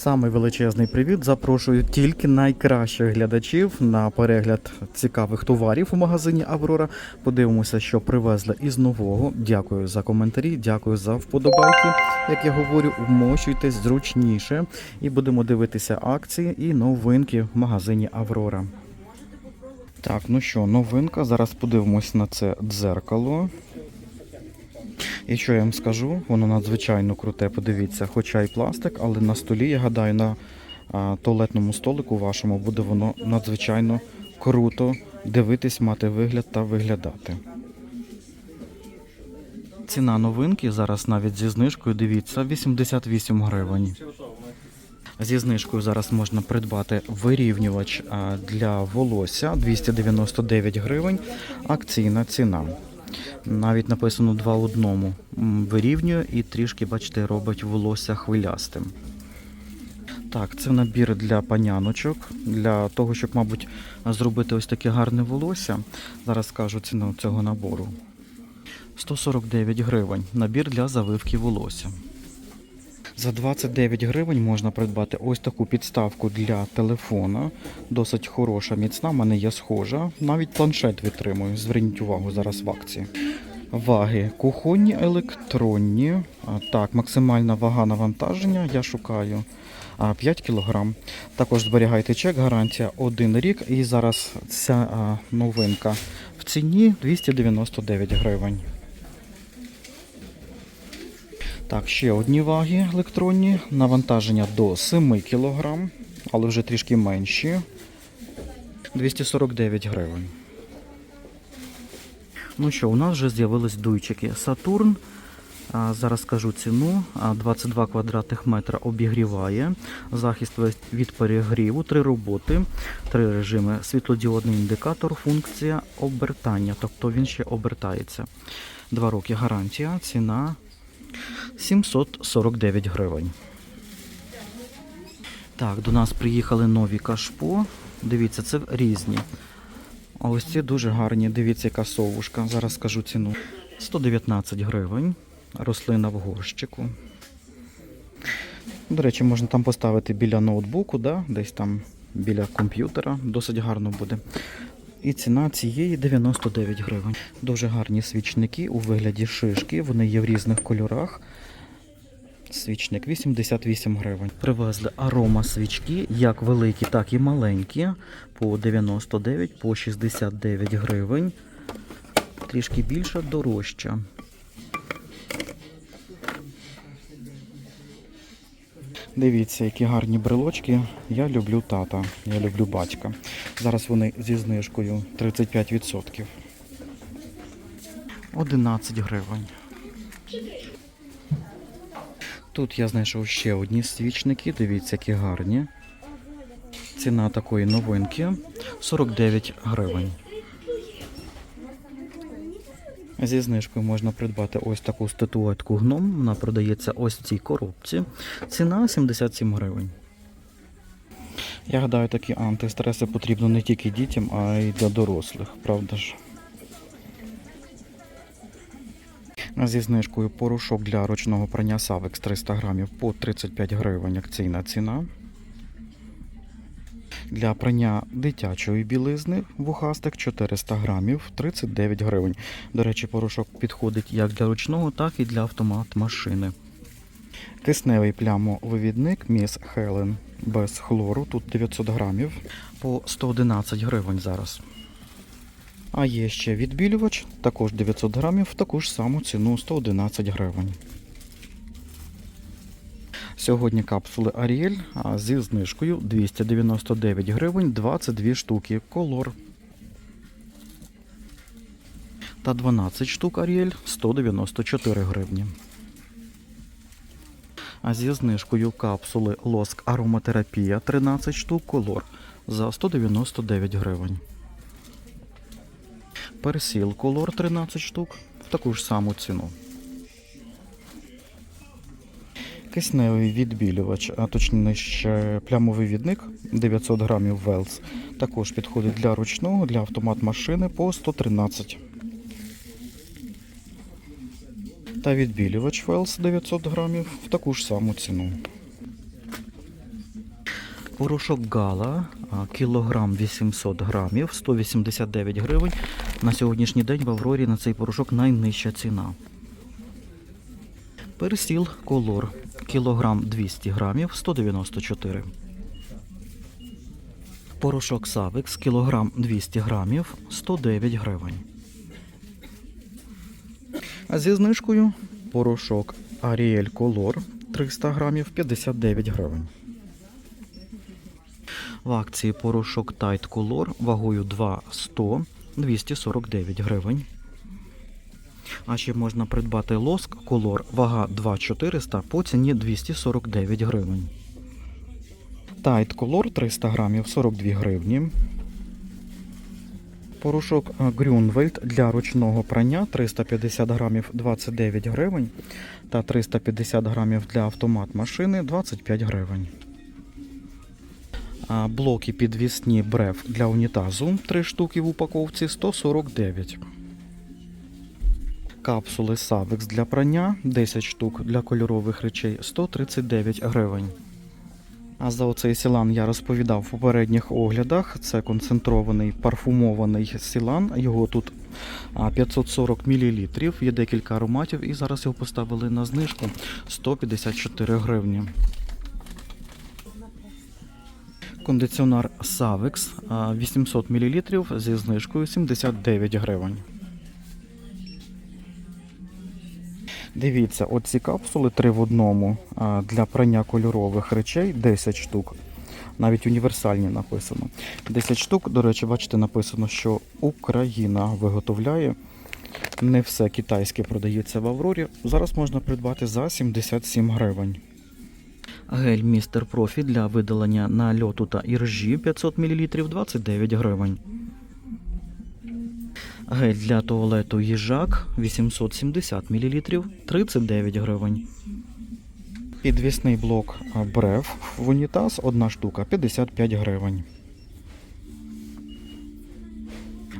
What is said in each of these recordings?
Самий величезний привіт. Запрошую тільки найкращих глядачів на перегляд цікавих товарів у магазині Аврора. Подивимося, що привезли із нового. Дякую за коментарі, дякую за вподобайки. Як я говорю, вмощуйтесь зручніше і будемо дивитися акції і новинки в магазині Аврора. Так, ну що, новинка. Зараз подивимось на це дзеркало. І що я вам скажу, воно надзвичайно круте, подивіться, хоча й пластик, але на столі, я гадаю, на туалетному столику вашому буде воно надзвичайно круто дивитись, мати вигляд та виглядати. Ціна новинки зараз навіть зі знижкою, дивіться, 88 гривень. Зі знижкою зараз можна придбати вирівнювач для волосся 299 гривень. Акційна ціна. Навіть написано два в одному. Вирівнює і трішки, бачите, робить волосся хвилястим. Так, це набір для паняночок, для того, щоб, мабуть, зробити ось таке гарне волосся. Зараз скажу ціну цього набору. 149 гривень. Набір для завивки волосся. За 29 гривень можна придбати ось таку підставку для телефона. Досить хороша, міцна, в мене є схожа. Навіть планшет витримую. Зверніть увагу зараз в акції. Ваги кухонні, електронні. Так, максимальна вага навантаження я шукаю 5 кг. Також зберігайте чек, гарантія 1 рік. І зараз ця новинка в ціні 299 гривень. Так, ще одні ваги електронні. Навантаження до 7 кг, але вже трішки менші. 249 гривень. Ну що, у нас вже з'явились дуйчики. Сатурн. Зараз скажу ціну. 22 квадратних метра обігріває. Захист від перегріву, три роботи, три режими. Світлодіодний індикатор, функція обертання. Тобто він ще обертається. Два роки гарантія, ціна 749 гривень. Так, до нас приїхали нові кашпо. Дивіться, це різні. А ось ці дуже гарні. Дивіться, яка совушка. Зараз скажу ціну. 119 гривень. Рослина в горщику. До речі, можна там поставити біля ноутбуку, да? десь там біля комп'ютера. Досить гарно буде. І ціна цієї 99 гривень. Дуже гарні свічники у вигляді шишки. Вони є в різних кольорах. Свічник 88 гривень. Привезли арома свічки, як великі, так і маленькі. По 99, по 69 гривень. Трішки більша, дорожча. Дивіться, які гарні брелочки. Я люблю тата, я люблю батька. Зараз вони зі знижкою 35%. 11 гривень. Тут я знайшов ще одні свічники. Дивіться, які гарні. Ціна такої новинки 49 гривень. Зі знижкою можна придбати ось таку статуетку гном. Вона продається ось в цій коробці. Ціна 77 гривень. Я гадаю, такі антистреси потрібно не тільки дітям, а й для дорослих, правда ж? Зі знижкою порошок для ручного прання Savex 300 грамів по 35 гривень акційна ціна. Для прання дитячої білизни вухастик 400 грамів 39 гривень. До речі, порошок підходить як для ручного, так і для автомат машини. Кисневий плямовивідник Міс Хелен без хлору, тут 900 грамів по 111 гривень зараз. А є ще відбілювач, також 900 грамів, в таку ж саму ціну 111 гривень. Сьогодні капсули Ariel а зі знижкою 299 гривень 22 штуки колор. Та 12 штук Ariel 194 гривні. Зі знижкою капсули Лоск Ароматерапія 13 штук колор за 199 гривень. Персіл колор 13 штук в таку ж саму ціну. Кисневий відбілювач, а точніше плямовий відник 900 грамів Велс. Також підходить для ручного, для автомат машини по 113. Та відбілювач Велс 900 грамів в таку ж саму ціну. Порошок Гала, кілограм 800 грамів, 189 гривень. На сьогоднішній день в Аврорі на цей порошок найнижча ціна. Персіл колор, кілограм 200 грамів, 194. Порошок Савекс, кілограм 200 грамів, 109 гривень. Зі знижкою порошок Ariel Color 300 грамів 59 гривень. В акції порошок Tide Color вагою 2,100 249 гривень. А ще можна придбати лоск Color вага 2,400 по ціні 249 гривень. Tide Color 300 грамів 42 гривні. Порошок е, Grünwald для ручного прання 350 грамів 29 гривень та 350 грамів для автомат машини 25 гривень. Блоки підвісні брев для унітазу 3 штуки в упаковці 149. Капсули Savex для прання 10 штук для кольорових речей 139 гривень. А за оцей сілан я розповідав в попередніх оглядах. Це концентрований парфумований сілан. Його тут 540 мл. Є декілька ароматів, і зараз його поставили на знижку 154 гривні. Кондиціонер Savex 800 мл зі знижкою 79 гривень. Дивіться, оці капсули 3 в одному для прання кольорових речей 10 штук. Навіть універсальні написано. 10 штук, до речі, бачите, написано, що Україна виготовляє. Не все китайське продається в Аврорі. Зараз можна придбати за 77 гривень. Гель Містер Профі для видалення нальоту та іржі 500 мл 29 гривень. Гель для туалету їжак 870 мл 39 гривень. Підвісний блок брев в унітаз одна штука 55 гривень.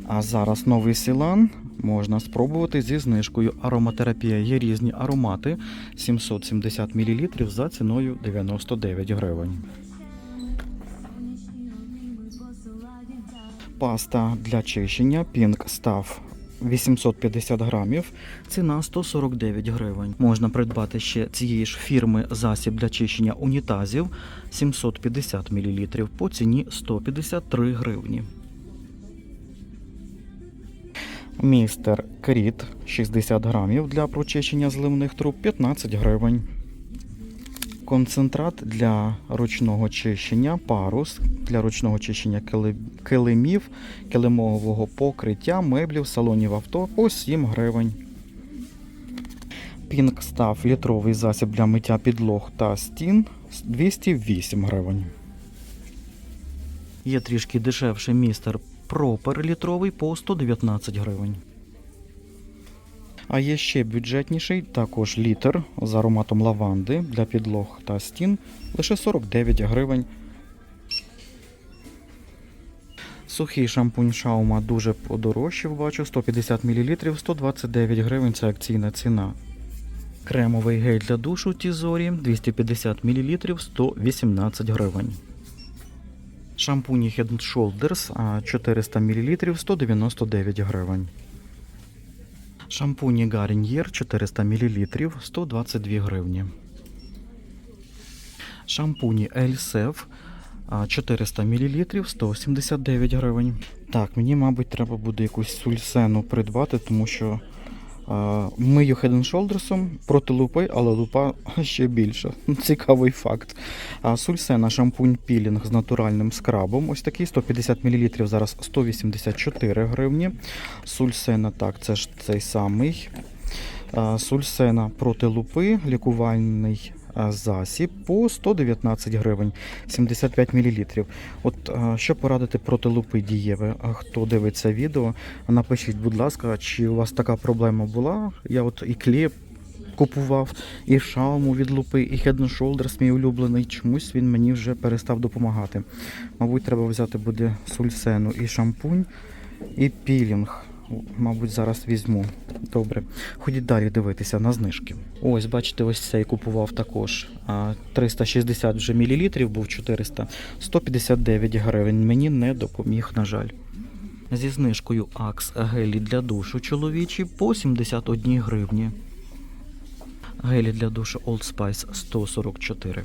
А зараз новий сілан можна спробувати зі знижкою. Ароматерапія є різні аромати 770 мл за ціною 99 гривень. Паста для чищення Pink Stuff 850 грамів, ціна 149 гривень. Можна придбати ще цієї ж фірми засіб для чищення унітазів 750 мл по ціні 153 гривні. Містер Кріт 60 грамів для прочищення зливних труб 15 гривень. Концентрат для ручного чищення парус для ручного чищення килимів, килимового покриття, меблів, салонів авто по 7 гривень. Пінк став літровий засіб для миття підлог та стін 208 гривень. Є трішки дешевше містер Пропер літровий по 119 гривень. А є ще бюджетніший, також літр з ароматом лаванди для підлог та стін лише 49 гривень. Сухий шампунь Шаума дуже подорожчав, бачу, 150 мл 129 гривень це акційна ціна. Кремовий гель для душу Тізорі 250 мл 118 гривень. Шампуні Head Shoulders 400 мл 199 гривень. Шампуні Гаріньєр 400 мл 122 гривні. Шампуні Ельсев 400 мл 179 гривень. Так, мені, мабуть, треба буде якусь сульсену придбати, тому що мию Head Shoulders проти лупи, але лупа ще більша. Цікавий факт. Сульсена шампунь пілінг з натуральним скрабом. Ось такий 150 мл зараз 184 гривні. Сульсена, так, це ж цей самий. Сульсена проти лупи, лікувальний засіб по 119 гривень, 75 мл. От що порадити проти лупи дієве? Хто дивиться відео, напишіть, будь ласка, чи у вас така проблема була? Я от і кліп купував, і шауму від лупи, і Head Shoulders мій улюблений. Чомусь він мені вже перестав допомагати. Мабуть, треба взяти буде сульсену і шампунь, і пілінг. Мабуть, зараз візьму. Добре. Ходіть далі дивитися на знижки. Ось, бачите, ось цей купував також. 360 вже мілілітрів, був 400, 159 гривень. Мені не допоміг, на жаль. Зі знижкою Акс гелі для душу чоловічі по 71 гривні. Гелі для душу Old Spice 144.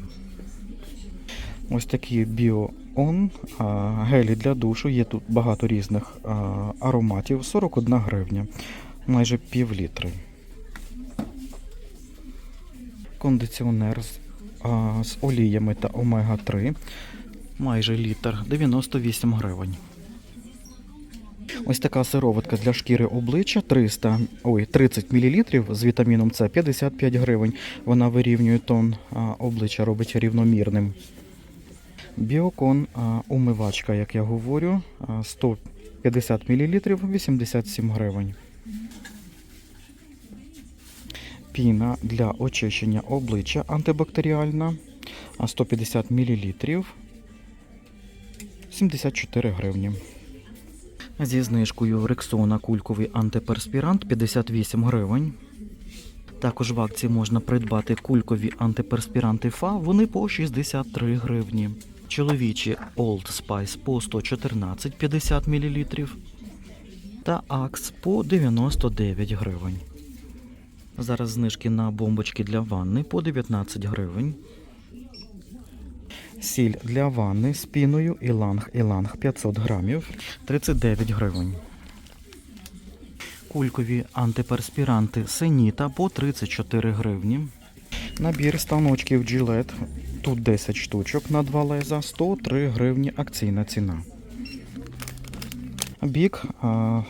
Ось такі Bio-On а, гелі для душу. Є тут багато різних ароматів. 41 гривня, майже пів літри. Кондиціонер з, з оліями та омега-3. Майже літр 98 гривень. Ось така сироватка для шкіри обличчя 300, ой, 30 мл з вітаміном С 55 гривень. Вона вирівнює тон обличчя, робить рівномірним. Біокон умивачка, як я говорю, 150 мл 87 гривень. Піна для очищення обличчя антибактеріальна 150 мл 74 гривні. Зі знижкою Рексона кульковий антиперспірант 58 гривень. Також в акції можна придбати кулькові антиперспіранти ФА, вони по 63 гривні. Чоловічі Old Spice по 114 50 мл та Акс по 99 гривень. Зараз знижки на бомбочки для ванни по 19 гривень. Сіль для ванни з піною Іланг Іланг 500 грамів 39 гривень. Кулькові антиперспіранти Сеніта по 34 гривні. Набір станочків Gillette. Тут 10 штучок на 2 леза, 103 гривні акційна ціна. Бік,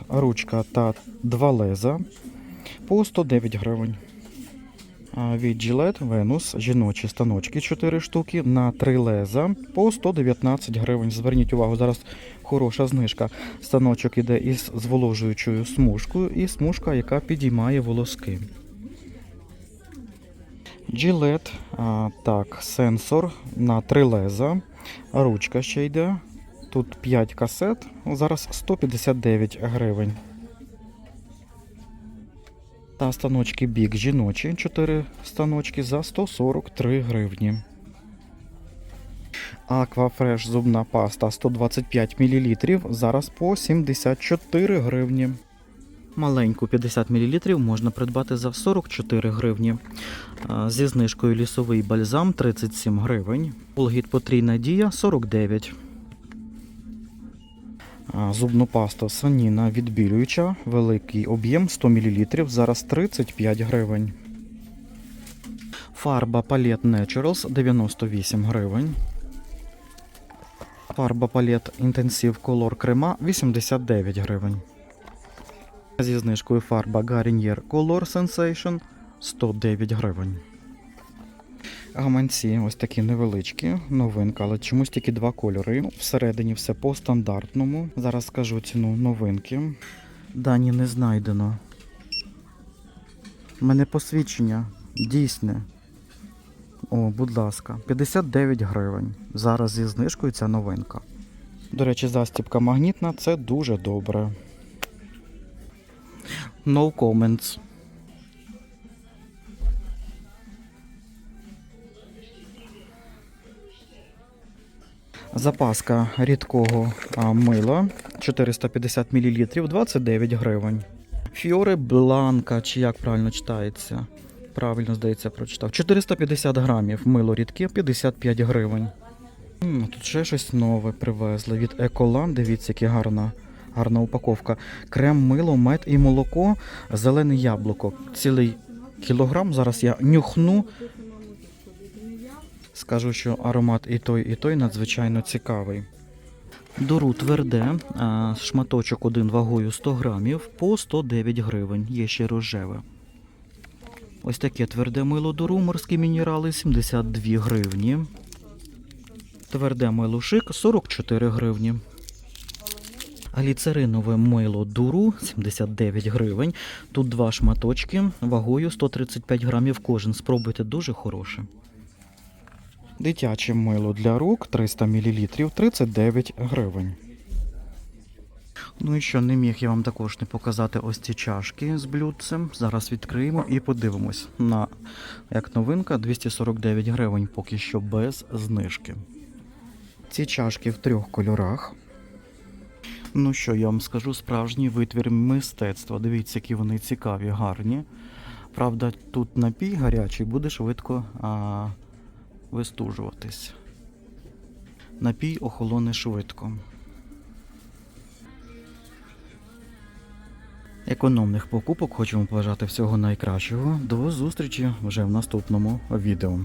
ручка та 2 леза по 109 гривень. Від Gillette Venus жіночі станочки 4 штуки на 3 леза по 119 гривень. Зверніть увагу, зараз хороша знижка. Станочок іде із зволожуючою смужкою і смужка, яка підіймає волоски. Gillette, а, так, сенсор на 3 леза. Ручка ще йде. Тут 5 касет, зараз 159 гривень. Та станочки бік жіночі, 4 станочки за 143 гривні. Аквафреш зубна паста 125 мл, зараз по 74 гривні. Маленьку 50 мл можна придбати за 44 гривні. Зі знижкою лісовий бальзам 37 гривень. Улгіт потрійна дія 49 Зубну пасту Саніна відбілююча, великий об'єм 100 мл, зараз 35 гривень. Фарба Palette Naturals 98 гривень. Фарба Palette Intensive Color крема 89 гривень. Зі знижкою фарба Garnier Color Sensation 109 гривень. Гаманці ось такі невеличкі, новинка, але чомусь тільки два кольори. Всередині все по стандартному. Зараз скажу ціну новинки. Дані не знайдено. У мене посвідчення дійсне. О, будь ласка, 59 гривень. Зараз зі знижкою ця новинка. До речі, застібка магнітна це дуже добре. No comments. Запаска рідкого мила 450 мл 29 гривень. Фіоре Бланка, чи як правильно читається? Правильно, здається, прочитав. 450 грамів мило рідке 55 гривень. Тут ще щось нове привезли від Еколан. Дивіться, яка гарна, гарна упаковка. Крем, мило, мед і молоко, зелене яблуко. Цілий кілограм. Зараз я нюхну. Скажу, що аромат і той, і той надзвичайно цікавий. Дуру тверде, шматочок один вагою 100 грамів по 109 гривень. Є ще рожеве. Ось таке тверде мило дуру, морські мінерали 72 гривні. Тверде мило шик 44 гривні. Гліцеринове мило дуру 79 гривень. Тут два шматочки вагою 135 грамів кожен. Спробуйте дуже хороше. Дитяче мило для рук 300 мл 39 гривень. Ну і що, не міг я вам також не показати ось ці чашки з блюдцем. Зараз відкриємо і подивимось на як новинка 249 гривень, поки що без знижки. Ці чашки в трьох кольорах. Ну що, я вам скажу, справжній витвір мистецтва. Дивіться, які вони цікаві, гарні. Правда, тут напій гарячий буде швидко а, вистужуватись. Напій охолоне швидко. Економних покупок хочемо побажати всього найкращого. До зустрічі вже в наступному відео.